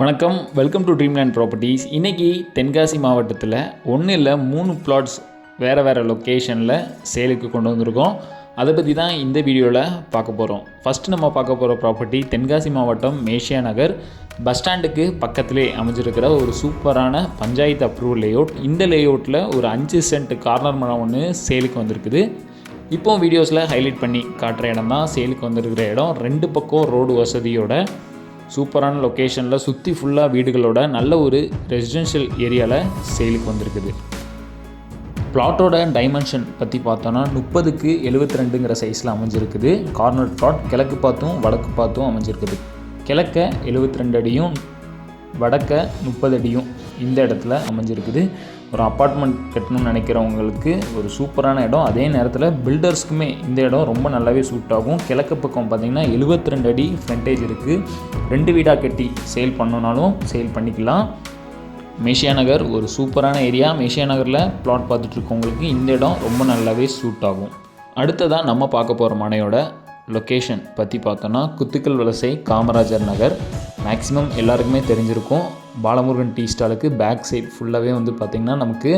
வணக்கம். Welcome to Dreamland properties இன்றைக்கி தென்காசி மாவட்டத்தில் ஒன்றும் இல்லை மூணு பிளாட்ஸ் வேறு வேறு லொக்கேஷனில் சேலுக்கு கொண்டு வந்திருக்கோம். அதை பற்றி தான் இந்த வீடியோவில் பார்க்க போகிறோம் ஃபஸ்ட்டு நம்ம பார்க்க போகிற ப்ராப்பர்ட்டி தென்காசி மாவட்டம் மேஷியா நகர். பஸ் ஸ்டாண்டுக்கு பக்கத்திலே அமைஞ்சிருக்கிற ஒரு சூப்பரான பஞ்சாயத்து அப்ரூவல் லேஅவுட் இந்த லேஅவுட்டில் ஒரு அஞ்சு சென்ட் கார்னர் மரம் ஒன்று சேலுக்கு வந்திருக்குது. இப்போ வீடியோஸில் ஹைலைட் பண்ணி காட்டுற இடம் தான் சேலுக்கு வந்திருக்கிற இடம். ரெண்டு பக்கம் ரோடு வசதியோட சூப்பரான லொக்கேஷனில் சுற்றி ஃபுல்லாக வீடுகளோட நல்ல ஒரு ரெசிடென்ஷியல் ஏரியாவில் சேலுக்கு வந்திருக்குது. பிளாட்டோட டைமென்ஷன் பற்றி பார்த்தோன்னா முப்பதுக்கு எழுபத்தி ரெண்டுங்கிற சைஸில் அமைஞ்சிருக்குது. கார்னர் பிளாட் கிழக்கு பார்த்தும் வடக்கு பார்த்தும் அமைஞ்சிருக்குது. கிழக்க எழுபத்தி ரெண்டு அடியும் வடக்க முப்பது அடியும் இந்த இடத்துல அமைஞ்சிருக்குது. ஒரு அப்பார்ட்மெண்ட் கட்டணும்னு நினைக்கிறவங்களுக்கு ஒரு சூப்பரான இடம். அதே நேரத்தில் பில்டர்ஸ்க்குமே இந்த இடம் ரொம்ப நல்லாவே சூட் ஆகும். கிழக்கு பக்கம் பார்த்திங்கன்னா எழுபத்தி ரெண்டு அடி ஃப்ரண்டேஜ் இருக்குது ரெண்டு வீடாக கட்டி சேல் பண்ணணுனாலும் சேல் பண்ணிக்கலாம். மேஷியா நகர் ஒரு சூப்பரான ஏரியா மேஷியா நகரில் பிளாட் பார்த்துட்ருக்கவங்களுக்கு இந்த இடம் ரொம்ப நல்லாவே சூட் ஆகும். அடுத்ததாக நம்ம பார்க்க போகிற மனையோட லொக்கேஷன் பற்றி பார்த்தோன்னா குத்துக்கல் வலசை காமராஜர் நகர். மேக்ஸிமம் எல்லாருக்குமே தெரிஞ்சிருக்கும். பாலமுருகன் டீ ஸ்டாலுக்கு பேக் சைட் ஃபுல்லாகவே வந்து பார்த்திங்கன்னா நமக்கு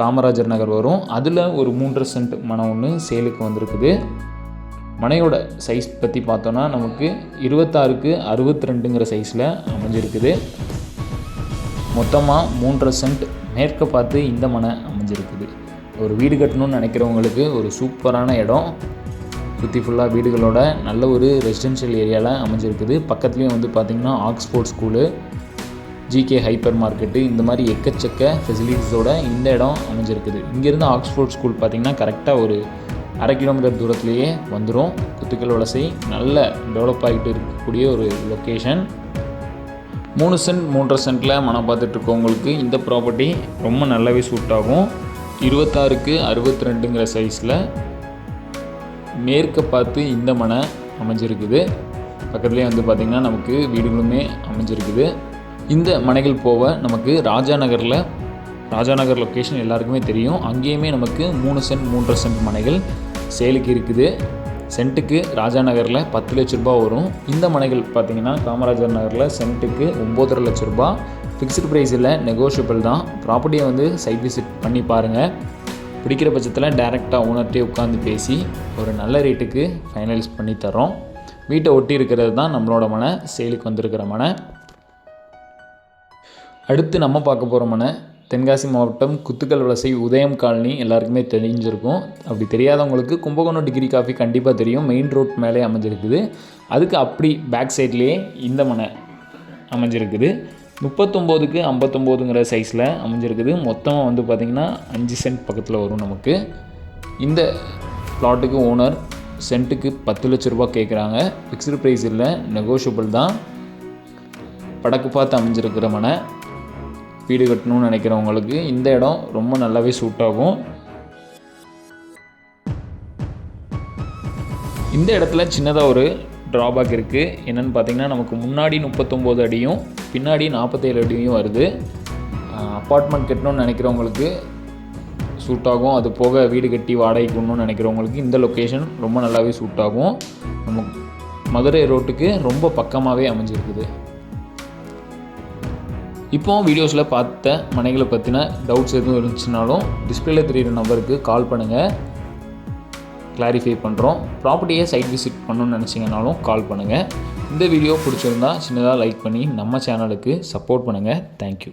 காமராஜர் நகர் வரும். அதில் ஒரு மூன்றரை சென்ட் மனம் ஒன்று சேலுக்கு வந்திருக்குது. மனையோட சைஸ் பற்றி பார்த்தோன்னா நமக்கு இருபத்தாறுக்கு அறுபத்தி ரெண்டுங்கிற சைஸில் அமைஞ்சிருக்குது. மொத்தமாக மூன்றரை சென்ட் மேற்க பார்த்து இந்த மனை அமைஞ்சிருக்குது. ஒரு வீடு கட்டணும்னு நினைக்கிறவங்களுக்கு ஒரு சூப்பரான இடம். சுற்றி ஃபுல்லாக வீடுகளோட நல்ல ஒரு ரெசிடென்ஷியல் ஏரியாவில் அமைஞ்சிருக்குது. பக்கத்துலேயும் வந்து பார்த்திங்கன்னா Oxford school G K hyper market இந்த மாதிரி எக்கச்சக்க ஃபெசிலிட்டிஸோட இந்த இடம் அமைஞ்சிருக்குது. இங்கேருந்து ஆக்ஸ்போர்ட் ஸ்கூல் பார்த்திங்கன்னா கரெக்டாக ஒரு அரை கிலோமீட்டர் தூரத்துலேயே வந்துடும் குத்துக்கல் வலசை நல்ல டெவலப் ஆகிட்டு இருக்கக்கூடிய ஒரு லொக்கேஷன் மூணு சென்ட் மூன்றரை சென்ட்டில் மனம் பார்த்துட்டு இருக்கவங்களுக்கு இந்த ப்ராப்பர்ட்டி ரொம்ப நல்லாவே சூட் ஆகும். இருபத்தாறுக்கு அறுபத்தி ரெண்டுங்கிற சைஸில் மேற்க பார்த்து இந்த மனை அமைஞ்சிருக்குது. பக்கத்துலேயே வந்து பார்த்திங்கன்னா நமக்கு வீடுகளுமே அமைஞ்சிருக்குது. இந்த மனைகள் போக நமக்கு ராஜா நகரில் ராஜா நகர் லொக்கேஷன் எல்லாருக்குமே தெரியும். அங்கேயுமே நமக்கு மூணு சென்ட் மூன்றரை சென்ட் மனைகள் சேலுக்கு இருக்குது. சென்ட்டுக்கு ராஜா நகரில் பத்து லட்ச ரூபா வரும். இந்த மனைகள் பார்த்திங்கன்னா காமராஜர் நகரில் சென்ட்டுக்கு ஒம்போதரை லட்ச ரூபா ஃபிக்ஸ்டு ப்ரைஸில் நெகோஷியபிள் தான். ப்ராப்பர்ட்டியை வந்து சைட் விசிட் பண்ணி பாருங்கள் பிடிக்கிற பட்சத்தில் டேரெக்டாக ஓனர்கிட்டே உட்காந்து பேசி ஒரு நல்ல ரேட்டுக்கு ஃபைனலைஸ் பண்ணி தரோம் வீட்டை ஒட்டி இருக்கிறது தான் நம்மளோட மனை சேலுக்கு வந்திருக்கிற மனை. அடுத்து நம்ம பார்க்க போகிற மனை தென்காசி மாவட்டம் குத்துக்கல் வலசை உதயம் காலனி எல்லாருக்குமே தெரிஞ்சிருக்கும். அப்படி தெரியாதவங்களுக்கு கும்பகோணம் டிகிரி காஃபி கண்டிப்பாக தெரியும். மெயின் ரோட் மேலே அமைஞ்சிருக்குது. அதுக்கு அப்படி பேக் சைட்லேயே இந்த மனை அமைஞ்சிருக்குது. முப்பத்தொம்போதுக்கு ஐம்பத்தொம்போதுங்கிற சைஸில் அமைஞ்சிருக்குது. மொத்தமாக வந்து பார்த்திங்கன்னா அஞ்சு சென்ட் பக்கத்தில் வரும் நமக்கு. இந்த ப்ளாட்டுக்கு ஓனர் சென்ட்டுக்கு பத்து லட்ச ரூபா கேட்குறாங்க ஃபிக்ஸ்டு ப்ரைஸ் இல்லை நெகோஷியபிள் தான். படக்கு பார்த்து அமைஞ்சிருக்கிற மனை வீடு கட்டணும்னு நினைக்கிறவங்களுக்கு இந்த இடம் ரொம்ப நல்லாவே சூட் ஆகும். இந்த இடத்துல சின்னதாக ஒரு ட்ராபேக் இருக்குது என்னென்னு பார்த்தீங்கன்னா நமக்கு முன்னாடி முப்பத்தொம்போது அடியும் பின்னாடி நாற்பத்தேழு அடியும் வருது. அப்பார்ட்மெண்ட் கட்டணும்னு நினைக்கிறவங்களுக்கு சூட் ஆகும். அது போக வீடு கட்டி வாடகைக்கு கொண்டணும்னு நினைக்கிறவங்களுக்கு இந்த லொக்கேஷன் ரொம்ப நல்லாவே சூட் ஆகும். நம்ம மதுரை ரோட்டுக்கு ரொம்ப பக்கமாகவே அமைஞ்சிருக்குது. இப்போ வீடியோஸில் பார்த்த மனைகளை பற்றின டவுட்ஸ் எதுவும் இருந்துச்சுனாலும் டிஸ்பிளேல தெரியிற நம்பருக்கு கால் பண்ணுங்கள் கிளாரிஃபை பண்ணுறோம் ப்ராப்பர்ட்டியை சைட் விசிட் பண்ணணும்னு நினச்சிங்கனாலும் கால் பண்ணுங்கள் இந்த வீடியோ பிடிச்சிருந்தா சின்னதாக லைக் பண்ணி நம்ம சேனலுக்கு சப்போர்ட் பண்ணுங்கள் தேங்க்யூ